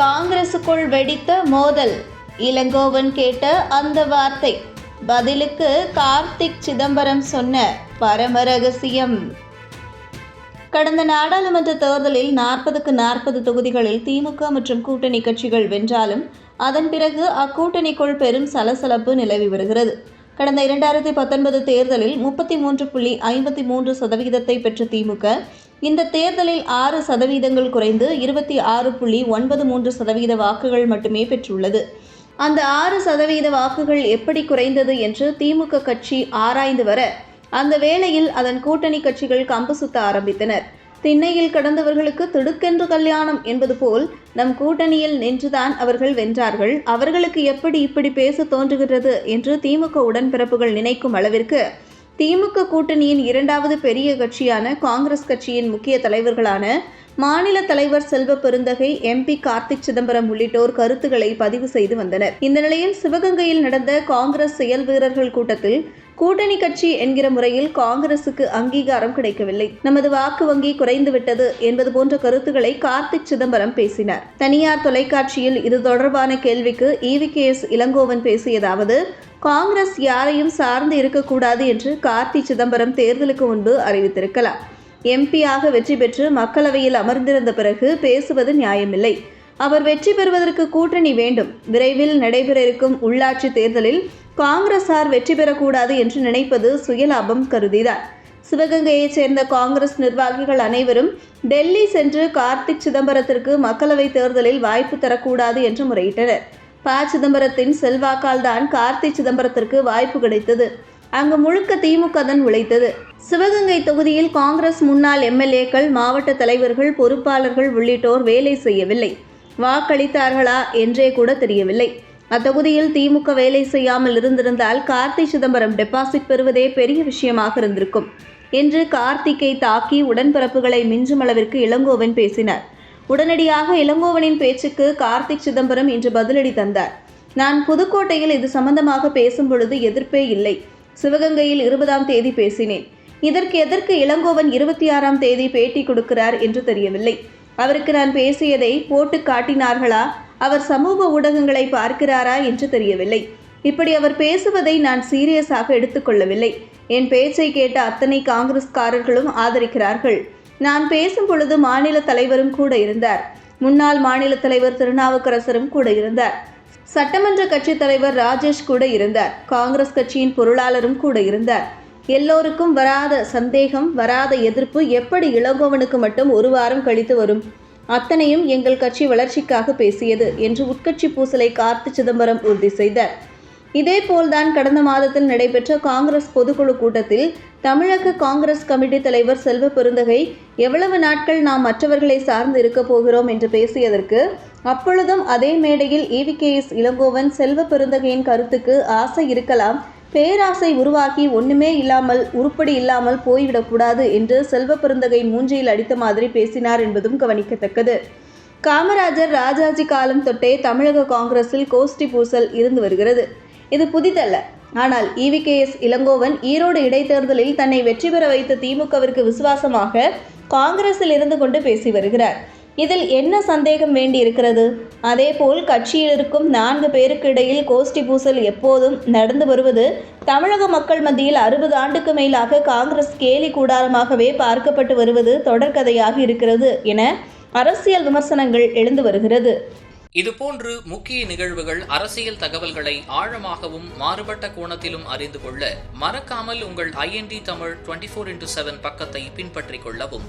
காங்கிரசுக்குள் வெடித்த மோதல். இளங்கோவன் கேட்ட அந்த வார்த்தை பதிலுக்கு கார்த்திக் சிதம்பரம் சொன்ன பரம ரகசியம். கடந்த நாடாளுமன்ற தேர்தலில் நாற்பதுக்கு நாற்பது தொகுதிகளில் திமுக மற்றும் கூட்டணி கட்சிகள் வென்றாலும் அதன் பிறகு அக்கூட்டணிக்குள் பெரும் சலசலப்பு நிலவி வருகிறது. கடந்த இரண்டாயிரத்தி பத்தொன்பது தேர்தலில் முப்பத்தி மூன்று புள்ளி ஐம்பத்தி மூன்று சதவிகிதத்தை பெற்ற திமுக இந்த தேர்தலில் ஆறு சதவீதங்கள் குறைந்து இருபத்தி ஆறு புள்ளி ஒன்பது மூன்று சதவீத வாக்குகள் மட்டுமே பெற்றுள்ளது. அந்த ஆறு சதவீத வாக்குகள் எப்படி குறைந்தது என்று திமுக கட்சி ஆராய்ந்து வர அந்த வேளையில் அதன் கூட்டணி கட்சிகள் கம்பு சுத்த ஆரம்பித்தனர். திண்ணையில் கடந்தவர்களுக்கு திடுக்கென்று கல்யாணம் என்பது போல் நம் கூட்டணியில் நின்றுதான் அவர்கள் வென்றார்கள். அவர்களுக்கு எப்படி இப்படி பேச தோன்றுகிறது என்று திமுக உடன்பிறப்புகள் நினைக்கும் அளவிற்கு திமுக கூட்டணியின் இரண்டாவது பெரிய கட்சியான காங்கிரஸ் கட்சியின் முக்கிய தலைவர்களான மாநில தலைவர் செல்வ பெருந்தகை எம்பி கார்த்திக் சிதம்பரம் உள்ளிட்டோர் கருத்துக்களை பதிவு செய்து வந்தனர். இந்த நிலையில் சிவகங்கையில் நடந்த காங்கிரஸ் செயல் வீரர்கள் கூட்டத்தில் கூட்டணி கட்சி என்கிற முறையில் காங்கிரசுக்கு அங்கீகாரம் கிடைக்கவில்லை. நமது வாக்கு வங்கி குறைந்துவிட்டது என்பது போன்ற கருத்துக்களை கார்த்திக் சிதம்பரம் பேசினார். தனியார் தொலைக்காட்சியில் இது தொடர்பான கேள்விக்கு இவி கே எஸ் இளங்கோவன் பேசியதாவது காங்கிரஸ் யாரையும் சார்ந்து இருக்கக்கூடாது என்று கார்த்தி சிதம்பரம் தேர்தலுக்கு முன்பு அறிவித்திருக்கலாம். எம்பியாக வெற்றி பெற்று மக்களவையில் அமர்ந்திருந்த பிறகு பேசுவது நியாயமில்லை. அவர் வெற்றி பெறுவதற்கு கூட்டணி வேண்டும். விரைவில் நடைபெற இருக்கும் உள்ளாட்சி தேர்தலில் காங்கிரசார் வெற்றி பெறக்கூடாது என்று நினைப்பது சுயலாபம் கருதிதான் சிவகங்கையைச் சேர்ந்த காங்கிரஸ் நிர்வாகிகள் அனைவரும் டெல்லி சென்று கார்த்திக் சிதம்பரத்திற்கு மக்களவைத் தேர்தலில் வாய்ப்பு தரக்கூடாது என்று முறையிட்டனர். ப. சிதம்பரத்தின் செல்வாக்கால் தான் கார்த்திக் சிதம்பரத்திற்கு வாய்ப்பு கிடைத்தது. அங்கு முழுக்க திமுக தான் உழைத்தது. சிவகங்கை தொகுதியில் காங்கிரஸ் முன்னாள் எம்எல்ஏக்கள் மாவட்ட தலைவர்கள் பொறுப்பாளர்கள் உள்ளிட்டோர் வேலை செய்யவில்லை. வாக்களித்தார்களா என்றே கூட தெரியவில்லை. அத்தொகுதியில் திமுக வேலை செய்யாமல் இருந்திருந்தால் கார்த்தி சிதம்பரம் டெபாசிட் பெறுவதே பெரிய விஷயமாக இருந்திருக்கும் என்று கார்த்திக்கை தாக்கி உடன்பிறப்புகளை மிஞ்சும் அளவிற்கு இளங்கோவன் பேசினார். உடனடியாக இளங்கோவனின் பேச்சுக்கு கார்த்திக் சிதம்பரம் இன்று பதிலடி தந்தார். நான் புதுக்கோட்டையில் இது சம்பந்தமாக பேசும் பொழுது எதிர்ப்பே இல்லை. சிவகங்கையில் இருபதாம் தேதி பேசினேன். இதற்கு எதற்கு இளங்கோவன் இருபத்தி ஆறாம் தேதி பேட்டி கொடுக்கிறார் என்று தெரியவில்லை. அவருக்கு நான் பேசியதை போட்டு காட்டினார்களா? அவர் சமூக ஊடகங்களை பார்க்கிறாரா என்று தெரியவில்லை. இப்படி அவர் பேசுவதை நான் சீரியஸாக எடுத்துக்கொள்ளவில்லை. என் பேச்சை கேட்ட அத்தனை காங்கிரஸ்காரர்களும் ஆதரிக்கிறார்கள். நான் பேசும் பொழுது மாநில தலைவரும் கூட இருந்தார். முன்னாள் மாநில தலைவர் திருநாவுக்கரசரும் கூட இருந்தார். சட்டமன்ற கட்சித் தலைவர் ராஜேஷ் கூட இருந்தார். காங்கிரஸ் கட்சியின் பொருளாளரும் கூட இருந்தார். எல்லோருக்கும் வராத சந்தேகம் வராத எதிர்ப்பு எப்படி இளங்கோவனுக்கு மட்டும் ஒரு வாரம் கழித்து வரும்? அத்தனையும் எங்கள் கட்சி வளர்ச்சிக்காக பேசியது என்று உட்கட்சி பூசலை கார்த்தி சிதம்பரம் உறுதி செய்தார். இதேபோல்தான் கடந்த மாதத்தில் நடைபெற்ற காங்கிரஸ் பொதுக்குழு கூட்டத்தில் தமிழக காங்கிரஸ் கமிட்டி தலைவர் செல்வ பெருந்தகை எவ்வளவு நாட்கள் நாம் மற்றவர்களை சார்ந்து இருக்கப் போகிறோம் என்று பேசியதற்கு அப்பொழுதும் அதே மேடையில் இவிகேஎஸ் இளங்கோவன் செல்வ பெருந்தகையின் கருத்துக்கு ஆசை இருக்கலாம் பேராசை உருவாக்கி ஒன்றுமே இல்லாமல் உருப்படி இல்லாமல் போய்விடக்கூடாது என்று செல்வ பெருந்தகை மூஞ்சியில் அடித்த மாதிரி பேசினார் என்பதும் கவனிக்கத்தக்கது. காமராஜர் ராஜாஜி காலம் தொட்டே தமிழக காங்கிரஸில் கோஷ்டி பூசல் இருந்து வருகிறது. இது புதிதல்ல. ஆனால் இவிகேஎஸ் இளங்கோவன் ஈரோடு இடைத்தேர்தலில் தன்னை வெற்றி பெற வைத்த திமுகவிற்கு விசுவாசமாக காங்கிரஸில் இருந்து கொண்டு பேசி வருகிறார். இதில் என்ன சந்தேகம் வேண்டி இருக்கிறது அதேபோல் கட்சியில் இருக்கும் நான்கு பேருக்கு இடையில் கோஷ்டி பூசல் எப்போதும் நடந்து வருவது தமிழக மக்கள் மத்தியில் அறுபது ஆண்டுக்கு மேலாக காங்கிரஸ் கேலி கூடாரமாகவே பார்க்கப்பட்டு வருவது தொடர்கதையாக இருக்கிறது என அரசியல் விமர்சனங்கள் எழுந்து வருகிறது. இதுபோன்று முக்கிய நிகழ்வுகள் அரசியல் தகவல்களை ஆழமாகவும் மாறுபட்ட கோணத்திலும் அறிந்து கொள்ள மறக்காமல் உங்கள் INT Tamil twenty four into seven பக்கத்தை பின்பற்றிக் கொள்ளவும்.